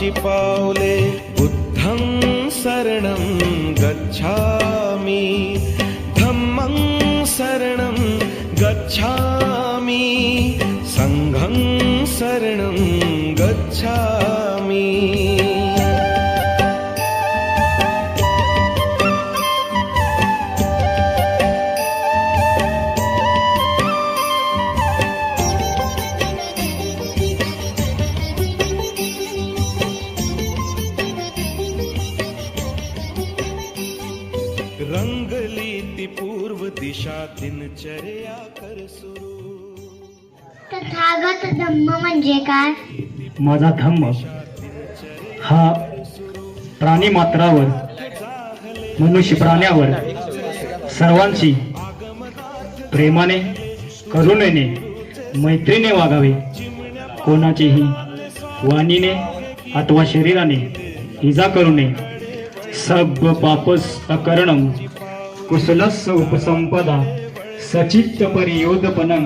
गौतमाची पावले बुद्धं शरणं गच्छामि. धम्मं शरणं गच्छामि. सङ्घं शरणं गच्छामि. रंगली ती पूर्व दिशा दिनचर्या कर सुरू. तथागत धम्म म्हणजे काय? माझा धम्म हा प्राणी मात्रावर मनुष्य प्राण्यावर सर्वांशी प्रेमाने करुणेने मैत्रीने वागावे. कोणाचीही वाणीने अथवा शरीराने इजा करू नये सब पापस अकरणम कुशलस उपसंपदा सचित्त परियोदपनम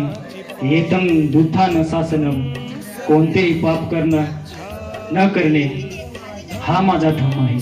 येतम दुथान शासनम कोणतेही पाप करणं न करणे हा माझा धर्म आहे.